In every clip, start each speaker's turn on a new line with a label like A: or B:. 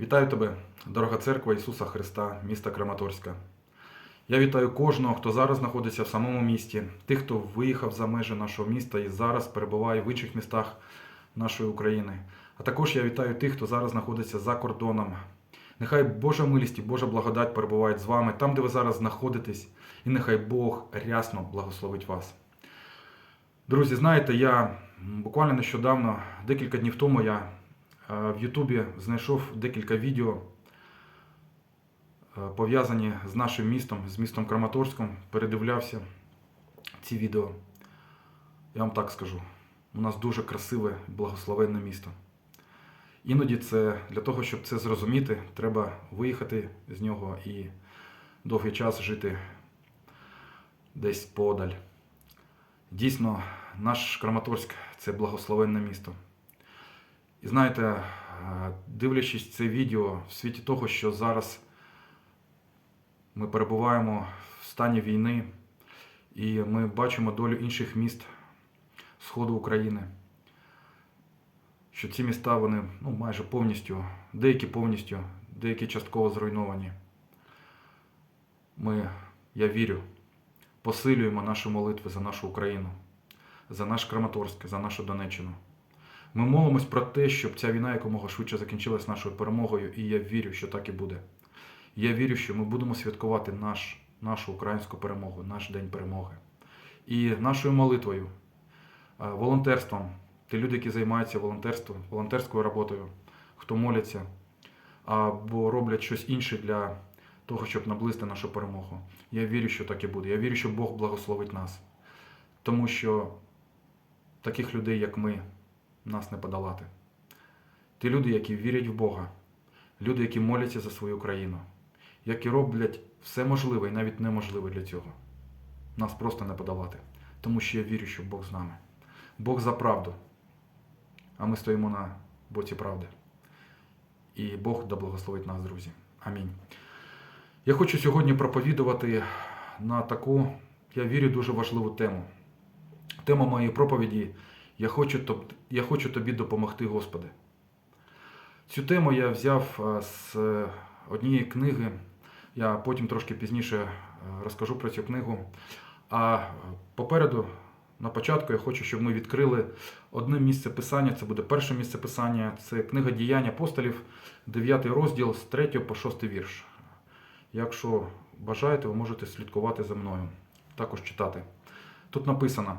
A: Вітаю тебе, дорога церква Ісуса Христа, міста Краматорська. Я вітаю кожного, хто зараз знаходиться в самому місті, тих, хто виїхав за межі нашого міста і зараз перебуває в інших містах нашої України. А також я вітаю тих, хто зараз знаходиться за кордоном. Нехай Божа милість і Божа благодать перебувають з вами там, де ви зараз знаходитесь, і нехай Бог рясно благословить вас. Друзі, знаєте, я буквально нещодавно, декілька днів тому, я в Ютубі знайшов декілька відео, е, пов'язані з нашим містом, з містом Краматорськом. Передивлявся ці відео. Я вам так скажу: у нас дуже красиве, благословенне місто. Іноді це для того, щоб це зрозуміти, треба виїхати з нього і довгий час жити десь подаль. Дійсно, наш Краматорськ це благословенне місто. І знаєте, е, дивлячись це відео в світі того, що зараз ми перебуваємо в стані війни, і ми бачимо долю інших міст Сходу України, що ці міста вони ну, майже повністю, деякі повністю, деякі частково зруйновані. Ми, я вірю, посилюємо наші молитви за нашу Україну, за наш Краматорськ, за нашу Донеччину. Ми молимось про те, щоб ця війна якомога швидше закінчилась нашою перемогою, і я вірю, що так і буде. Я вірю, що ми будемо святкувати наш, нашу українську перемогу, наш день перемоги. І нашою молитвою, е, волонтерством, ті люди, які займаються волонтерством, волонтерською роботою, хто моляться або роблять щось інше для того, щоб наблизити нашу перемогу. Я вірю, що так і буде. Я вірю, що Бог благословить нас. Тому що таких людей, як ми, нас не подолати. Ті люди, які вірять в Бога, люди, які моляться за свою країну, які роблять все можливе і навіть неможливе для цього. Нас просто не подолати. Тому що я вірю, що Бог з нами. Бог за правду. А ми стоїмо на боці правди. І Бог да благословить нас, друзі. Амінь. Я хочу сьогодні проповідувати на таку, я вірю, дуже важливу тему. Тема моєї проповіді я хочу, я хочу тобі допомогти, Господи. Цю тему я взяв з е, однієї книги. Я потім трошки пізніше е, розкажу про цю книгу. А е, попереду, на початку, я хочу, щоб ми відкрили одне місце писання. Це буде перше місце писання. Це книга діянь апостолів, 9 розділ з 3 по 6 вірш. Якщо бажаєте, ви можете слідкувати за мною, також читати. Тут написано: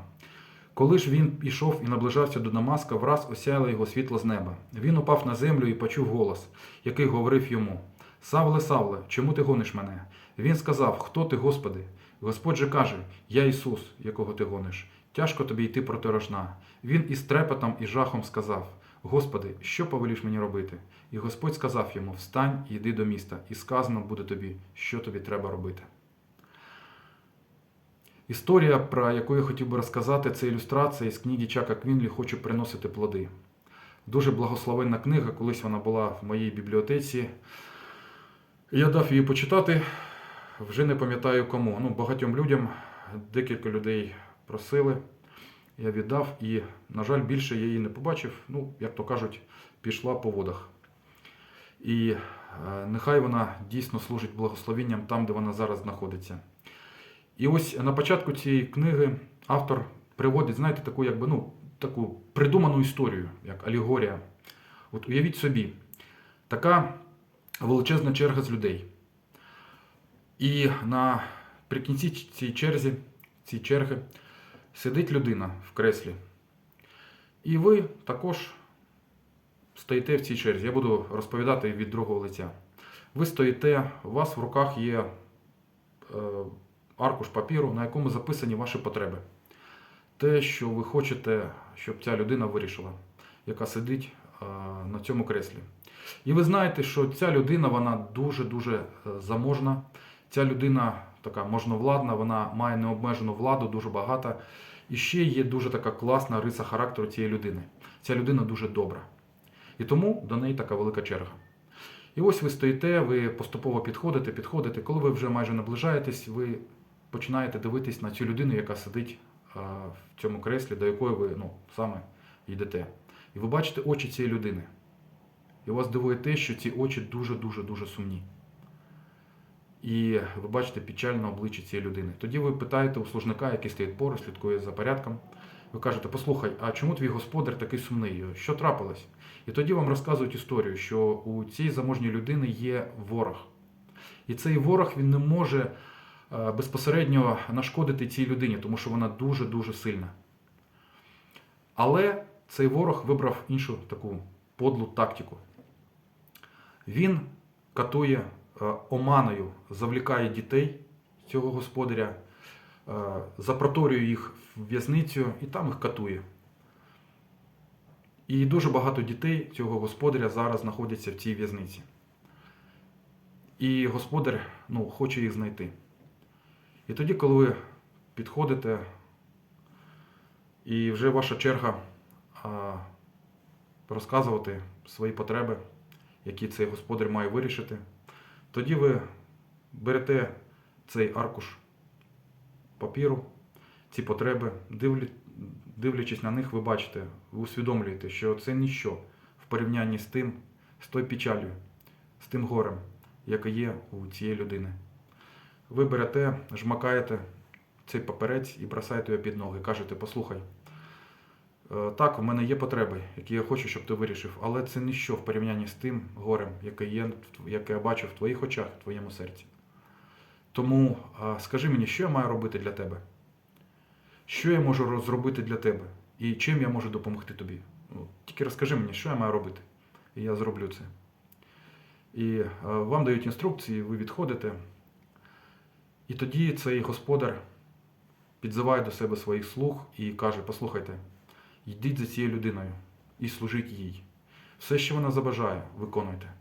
A: коли ж він ішов і наближався до Дамаска, враз осяяло його світло з неба. Він упав на землю і почув голос, який говорив йому: Савле, Савле, чому ти гониш мене? Він сказав: Хто ти, Господи? Господь же каже: Я Ісус, якого ти гониш. Тяжко тобі йти проти рожна. Він із трепетом і жахом сказав: Господи, що повеліш мені робити? І Господь сказав йому: Встань йди до міста, і сказано буде тобі, що тобі треба робити. Історія, про яку я хотів би розказати, це ілюстрація з книги Чака Квінлі Хочу приносити плоди. Дуже благословенна книга, колись вона була в моїй бібліотеці. Я дав її почитати, вже не пам'ятаю кому. Ну, багатьом людям, декілька людей просили, я віддав і, на жаль, більше я її не побачив. Ну, як то кажуть, пішла по водах. І е, нехай вона дійсно служить благословенням там, де вона зараз знаходиться. І ось на початку цієї книги автор приводить, знаєте, таку, якби, ну, таку придуману історію, як алегорія. От уявіть собі, така величезна черга з людей. І наприкінці цієї черзі, цієї черги сидить людина в креслі. І ви також стоїте в цій черзі. Я буду розповідати від другого лиця. Ви стоїте, у вас в руках є е, аркуш папіру, на якому записані ваші потреби. Те, що ви хочете, щоб ця людина вирішила, яка сидить е, на цьому креслі. І ви знаєте, що ця людина вона дуже-дуже е, заможна. Ця людина така можновладна, вона має необмежену владу, дуже багата. І ще є дуже така класна риса характеру цієї людини. Ця людина дуже добра. І тому до неї така велика черга. І ось ви стоїте, ви поступово підходите, підходите. Коли ви вже майже наближаєтесь, ви починаєте дивитись на цю людину, яка сидить в цьому креслі, до якої ви ну, саме йдете. І ви бачите очі цієї людини. І вас дивує те, що ці очі дуже-дуже дуже сумні. І ви бачите печальне обличчя цієї людини. Тоді ви питаєте у служника, який стоїть поруч, слідкує за порядком. Ви кажете, послухай, а чому твій господар такий сумний? Що трапилось? І тоді вам розказують історію, що у цій заможній людини є ворог. І цей ворог він не може безпосередньо нашкодити цій людині, тому що вона дуже-дуже сильна. Але цей ворог вибрав іншу таку подлу тактику. Він катує е, оманою, завлікає дітей цього господаря, е, запроторює їх в в'язницю і там їх катує. І дуже багато дітей цього господаря зараз знаходяться в цій в'язниці. І господар ну, хоче їх знайти. І тоді, коли ви підходите, і вже ваша черга розказувати свої потреби, які цей господар має вирішити, тоді ви берете цей аркуш папіру, ці потреби, дивлячись на них, ви бачите, ви усвідомлюєте, що це ніщо в порівнянні з тим, з тою печалью, з тим горем, яке є у цієї людини. Ви берете, жмакаєте цей паперець і бросаєте його під ноги. Кажете, послухай, е, так, у мене є потреби, які я хочу, щоб ти вирішив, але це ніщо в порівнянні з тим горем, яке є, яке я бачу в твоїх очах, в твоєму серці. Тому скажи мені, що я маю робити для тебе? Що я можу зробити для тебе? І чим я можу допомогти тобі? Ну, Тільки розкажи мені, що я маю робити, і я зроблю це. І е, вам дають інструкції, ви відходите. І тоді цей господар підзиває до себе своїх слуг і каже: послухайте, йдіть за цією людиною і служіть їй. Все, що вона забажає, виконуйте.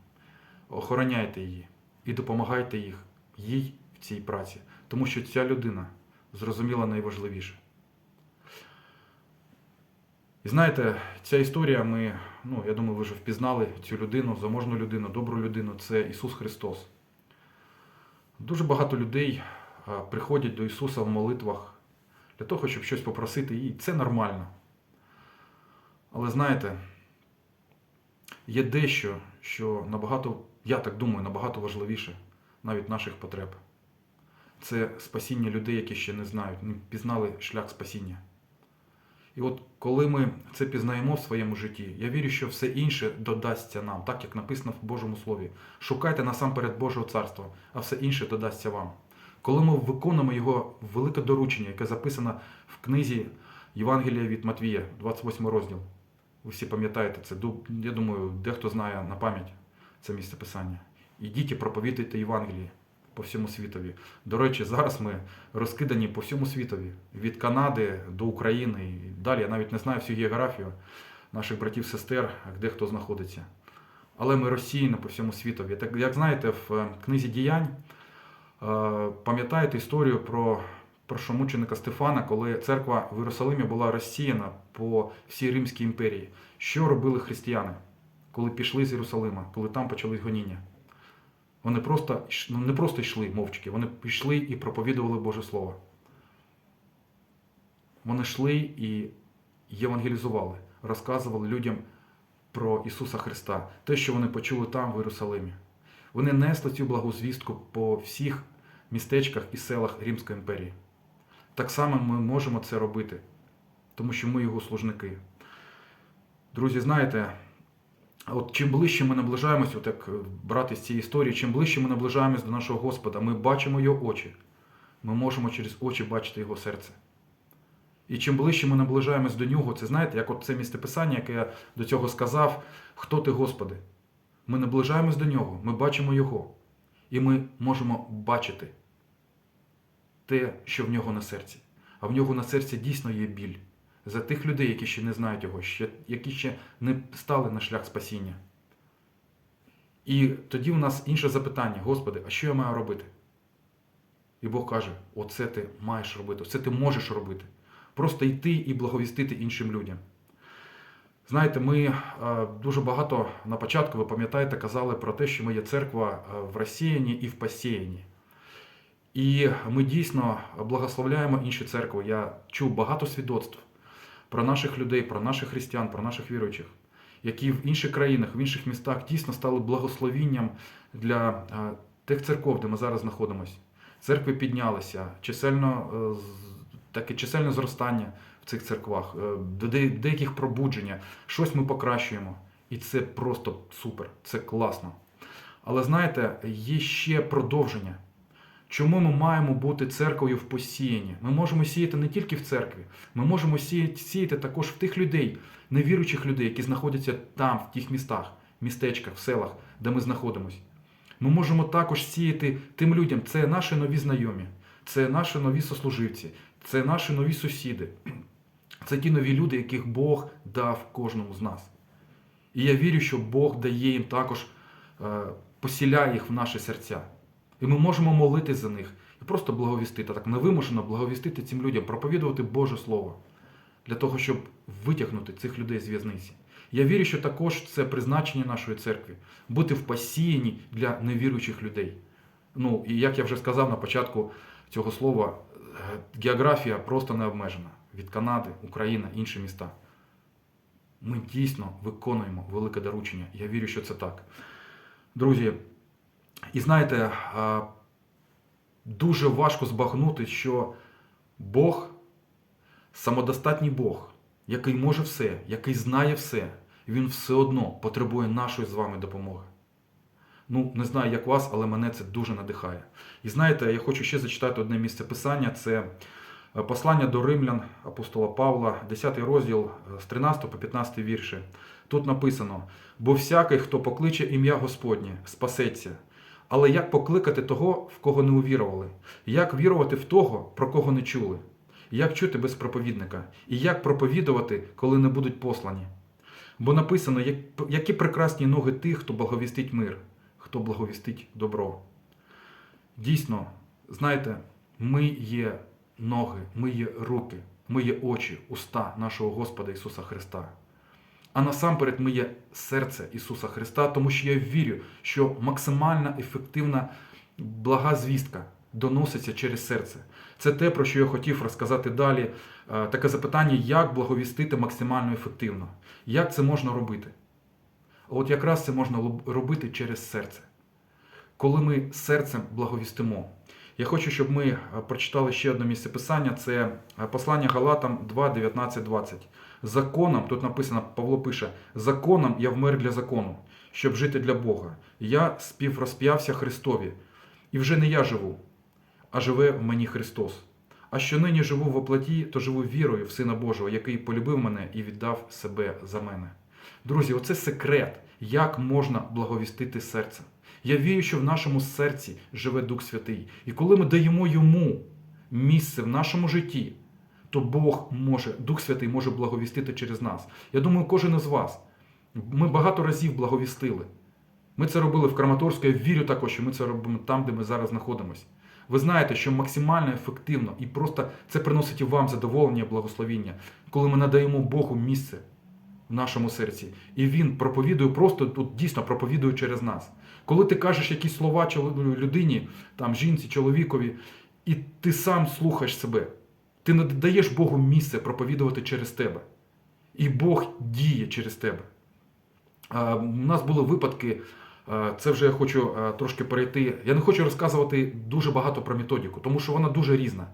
A: Охороняйте її і допомагайте їх, їй в цій праці. Тому що ця людина зрозуміла найважливіше. І знаєте, ця історія, ми, ну, я думаю, ви вже впізнали цю людину, заможну людину, добру людину це Ісус Христос. Дуже багато людей приходять до Ісуса в молитвах для того, щоб щось попросити, і це нормально. Але знаєте, є дещо, що набагато, я так думаю, набагато важливіше навіть наших потреб. Це спасіння людей, які ще не знають, не пізнали шлях спасіння. І от коли ми це пізнаємо в своєму житті, я вірю, що все інше додасться нам, так як написано в Божому Слові. Шукайте насамперед Божого царства, а все інше додасться вам. Коли ми виконуємо його велике доручення, яке записано в книзі Євангелія від Матвія, 28 розділ. Ви всі пам'ятаєте це. Я думаю, дехто знає на пам'ять це місце писання. Ідіть і проповідуйте Євангеліє по всьому світові. До речі, зараз ми розкидані по всьому світові, від Канади до України і далі. Я навіть не знаю всю географію наших братів-сестер, де хто знаходиться. Але ми розсіяні по всьому світові. Так, як знаєте, в е, книзі діянь пам'ятаєте історію про першомученика Стефана, коли церква в Єрусалимі була розсіяна по всій Римській імперії. Що робили християни, коли пішли з Єрусалима, коли там почались гоніння? Вони просто ну, не просто йшли мовчки, вони пішли і проповідували Боже Слово. Вони йшли і євангелізували, розказували людям про Ісуса Христа, те, що вони почули там, в Єрусалимі. Вони несли цю благу звістку по всіх містечках і селах Римської імперії. Так само ми можемо це робити, тому що ми його служники. Друзі, знаєте, от чим ближче ми наближаємось, от як брати з цієї історії, чим ближче ми наближаємось до нашого Господа, ми бачимо його очі. Ми можемо через очі бачити його серце. І чим ближче ми наближаємось до нього, це знаєте, як от це місцеписання, яке я до цього сказав, хто ти, Господи? Ми наближаємось до нього, ми бачимо його. І ми можемо бачити те, що в нього на серці. А в нього на серці дійсно є біль за тих людей, які ще не знають його, які ще не стали на шлях спасіння. І тоді у нас інше запитання: Господи, а що я маю робити? І Бог каже: оце ти маєш робити, оце ти можеш робити. Просто йти і благовістити іншим людям. Знаєте, ми е, дуже багато на початку, ви пам'ятаєте, казали про те, що ми є церква е, в розсіянні і в посіянні. І ми дійсно благословляємо інші церкви. Я чув багато свідоцтв про наших людей, про наших християн, про наших віруючих, які в інших країнах, в інших містах дійсно стали благословінням для е, тих церков, де ми зараз знаходимося. Церкви піднялися, чисельно, таке чисельне зростання цих церквах, е, до деяких пробудження, щось ми покращуємо. І це просто супер, це класно. Але знаєте, є ще продовження. Чому ми маємо бути церквою в посіянні? Ми можемо сіяти не тільки в церкві, ми можемо сіяти, сіяти також в тих людей, невіруючих людей, які знаходяться там, в тих містах, містечках, в селах, де ми знаходимося. Ми можемо також сіяти тим людям. Це наші нові знайомі, це наші нові сослуживці, це наші нові сусіди. Це ті нові люди, яких Бог дав кожному з нас. І я вірю, що Бог дає їм також, е, посіляє їх в наші серця. І ми можемо молитись за них і просто благовістити, так невимушено благовістити цим людям, проповідувати Боже Слово для того, щоб витягнути цих людей з в'язниці. Я вірю, що також це призначення нашої церкви бути в посіянні для невіруючих людей. Ну і як я вже сказав на початку цього слова, е, географія просто не обмежена від Канади, України, інші міста. Ми дійсно виконуємо велике доручення. Я вірю, що це так. Друзі, і знаєте, дуже важко збагнути, що Бог самодостатній Бог, який може все, який знає все, він все одно потребує нашої з вами допомоги. Ну, не знаю, як вас, але мене це дуже надихає. І знаєте, я хочу ще зачитати одне місце писання. Це послання до римлян апостола Павла, 10 розділ е, з 13 по 15 вірші. Тут написано: бо всякий, хто покличе ім'я Господнє, спасеться. Але як покликати того, в кого не увірували? Як вірувати в того, про кого не чули? Як чути без проповідника? І як проповідувати, коли не будуть послані? Бо написано, які прекрасні ноги тих, хто благовістить мир, хто благовістить добро. Дійсно, знаєте, ми є ноги, ми є руки, ми є очі, уста нашого Господа Ісуса Христа. А насамперед ми є серце Ісуса Христа, тому що я вірю, що максимальна ефективна блага звістка доноситься через серце. Це те, про що я хотів розказати далі. Е, Таке запитання, як благовістити максимально ефективно. Як це можна робити? От якраз це можна робити через серце. Коли ми серцем благовістимо. Я хочу, щоб ми е, прочитали ще одне місце писання. Це е, послання Галатам 2, 19, 20. Законом, тут написано, Павло пише: законом я вмер для закону, щоб жити для Бога. Я співрозп'явся Христові, і вже не я живу, а живе в мені Христос. А що нині живу в оплаті, то живу вірою в Сина Божого, який полюбив мене і віддав себе за мене. Друзі, оце секрет, як можна благовістити серцем. Я вірю, що в нашому серці живе Дух Святий. І коли ми даємо йому місце в нашому житті, то Бог може, Дух Святий може благовістити через нас. Я думаю, кожен із вас. Ми багато разів благовістили. Ми це робили в Краматорську, я вірю також, що ми це робимо там, де ми зараз знаходимося. Ви знаєте, що максимально ефективно і просто це приносить і вам задоволення, благословіння, коли ми надаємо Богу місце в нашому серці. І Він проповідує просто тут дійсно проповідує через нас. Коли ти кажеш якісь слова людині, там жінці, чоловікові, і ти сам слухаєш себе, ти не даєш Богу місце проповідувати через тебе. І Бог діє через тебе. У нас були випадки, це вже я хочу трошки перейти. Я не хочу розказувати дуже багато про методику, тому що вона дуже різна.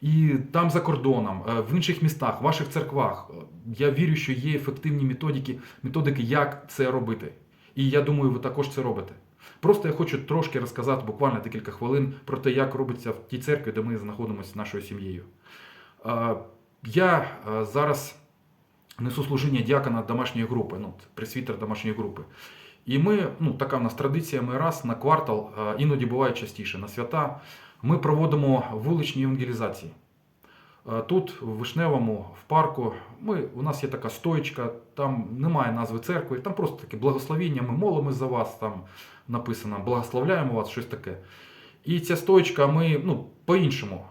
A: І там за кордоном, в інших містах, в ваших церквах, я вірю, що є ефективні методики, методики, як це робити. І я думаю, ви також це робите. Просто я хочу трошки розказати буквально декілька хвилин про те, як робиться в тій церкві, де ми знаходимося з нашою сім'єю. Е, Я е, зараз несу служіння діакона домашньої групи, ну, пресвітер домашньої групи. І ми, ну, така в нас традиція, ми раз на квартал, е, іноді буває частіше, на свята, ми проводимо вуличні евангелізації. Е, Тут, в Вишневому, в парку, ми, у нас є така стоечка, там немає назви церкви, там просто таке благословіння, ми молимось за вас, там написано благословляємо вас, щось таке. І ця стоечка ми ну, по-іншому.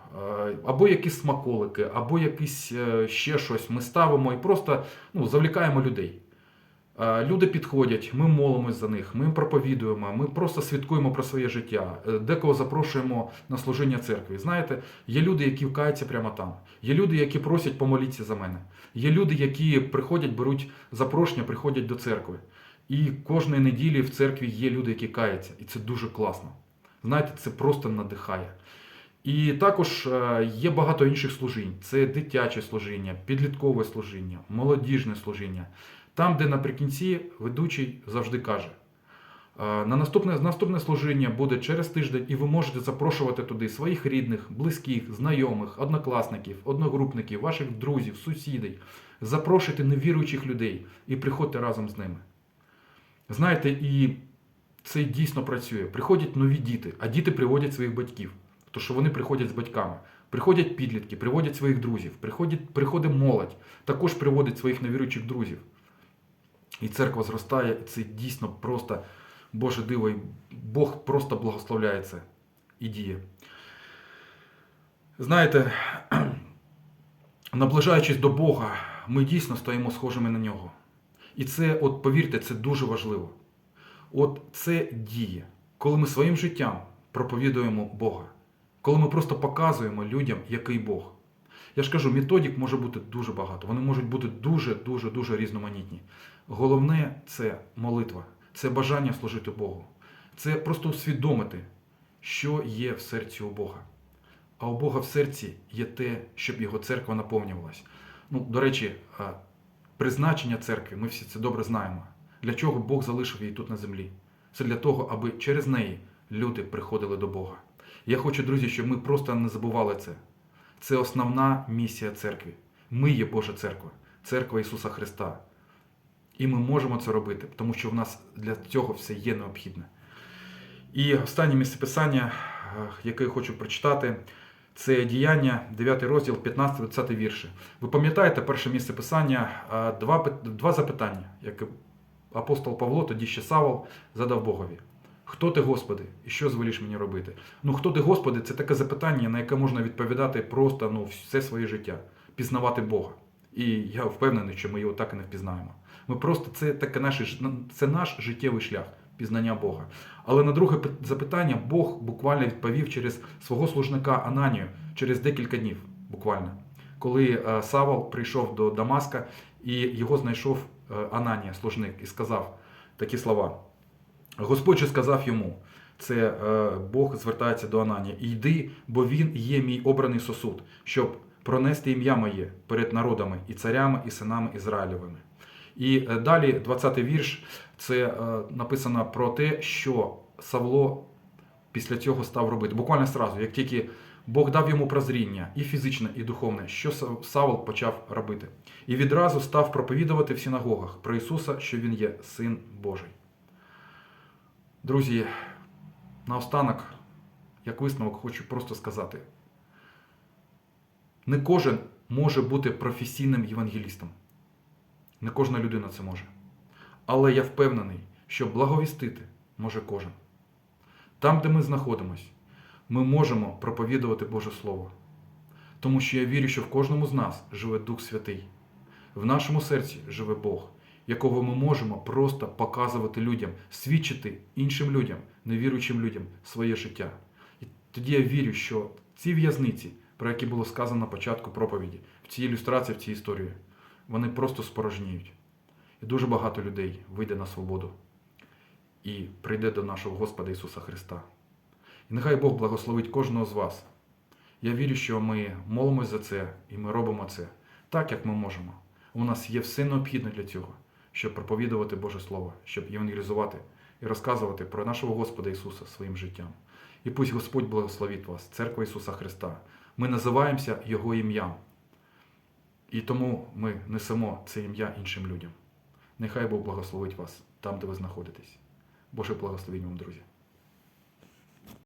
A: е, Або якісь смаколики, або якісь е, ще щось ми ставимо і просто ну, завлікаємо людей. Е, Люди підходять, ми молимось за них, ми їм проповідуємо, ми просто свідкуємо про своє життя. Е, Декого запрошуємо на служіння церкві. Знаєте, є люди, які вкаються прямо там. Є люди, які просять помоліться за мене. Є люди, які приходять, беруть запрошення, приходять до церкви. І кожної неділі в церкві є люди, які каються. І це дуже класно. Знаєте, це просто надихає. І також е, є багато інших служінь: це дитяче служіння, підліткове служіння, молодіжне служіння. Там, де наприкінці ведучий завжди каже: на наступне, наступне служіння буде через тиждень, і ви можете запрошувати туди своїх рідних, близьких, знайомих, однокласників, одногрупників, ваших друзів, сусідів. Запрошуйте невіруючих людей і приходьте разом з ними. Знаєте, і це дійсно працює. Приходять нові діти, а діти приводять своїх батьків. Тому що вони приходять з батьками. Приходять підлітки, приводять своїх друзів, приходять, приходить молодь, також приводить своїх невіруючих друзів. І церква зростає, і це дійсно просто Боже диво, і Бог просто благословляє це і діє. Знаєте, наближаючись до Бога, ми дійсно стаємо схожими на нього. І це, от повірте, це дуже важливо. От це діє, коли ми своїм життям проповідуємо Бога, коли ми просто показуємо людям, який Бог. Я ж кажу, методик може бути дуже багато. Вони можуть бути дуже, дуже, дуже різноманітні. Головне це молитва, це бажання служити Богу. Це просто усвідомити, що є в серці у Бога. А у Бога в серці є те, щоб його церква наповнювалась. Ну, до речі, призначення церкви, ми всі це добре знаємо. Для чого Бог залишив її тут на землі? Це для того, аби через неї люди приходили до Бога. Я хочу, друзі, щоб ми просто не забували це. Це основна місія церкви. Ми є Божа церква, церква Ісуса Христа. І ми можемо це робити, тому що в нас для цього все є необхідне. І останнє місце писання, е, яке я хочу прочитати, це діяння, 9 розділ, 15-20 вірші. Ви пам'ятаєте перше місце писання, два, два запитання, яке апостол Павло, тоді ще Савол, задав Богові. Хто ти, Господи, і що звеліш мені робити? Ну, хто ти, Господи, це таке запитання, на яке можна відповідати просто ну, все своє життя, пізнавати Бога. І я впевнений, що ми його так і не впізнаємо. Ми просто це таке наше це наш життєвий шлях пізнання Бога. Але на друге запитання Бог буквально відповів через свого служника Ананію через декілька днів, буквально, коли е, Савол прийшов до Дамаска і його знайшов е, Ананія, служник, і сказав такі слова. Господь же сказав йому, це е, Бог звертається до Ананія, йди, бо він є мій обраний сосуд, щоб пронести ім'я моє перед народами і царями, і синами Ізраїлевими. І е, далі, 20-й вірш, це е, написано про те, що Савло після цього став робити. Буквально сразу, як тільки Бог дав йому прозріння, і фізичне, і духовне, що Са- Савл почав робити. І відразу став проповідувати в синагогах про Ісуса, що Він є Син Божий. Друзі, наостанок, як висновок, хочу просто сказати: не кожен може бути професійним євангелістом. Не кожна людина це може. Але я впевнений, що благовістити може кожен. Там, де ми знаходимось, ми можемо проповідувати Боже Слово. Тому що я вірю, що в кожному з нас живе Дух Святий. В нашому серці живе Бог, якого ми можемо просто показувати людям, свідчити іншим людям, невіруючим людям своє життя. І тоді я вірю, що ці в'язниці, про які було сказано на початку проповіді, в цій ілюстрації, в цій історії, вони просто спорожніють. І дуже багато людей вийде на свободу і прийде до нашого Господа Ісуса Христа. І нехай Бог благословить кожного з вас. Я вірю, що ми молимось за це і ми робимо це так, як ми можемо. У нас є все необхідне для цього, щоб проповідувати Боже Слово, щоб євангелізувати і розказувати про нашого Господа Ісуса своїм життям. І пусть Господь благословить вас, Церква Ісуса Христа. Ми називаємося Його ім'ям. І тому ми несемо це ім'я іншим людям. Нехай Бог благословить вас там, де ви знаходитесь. Боже благословінь вам, друзі.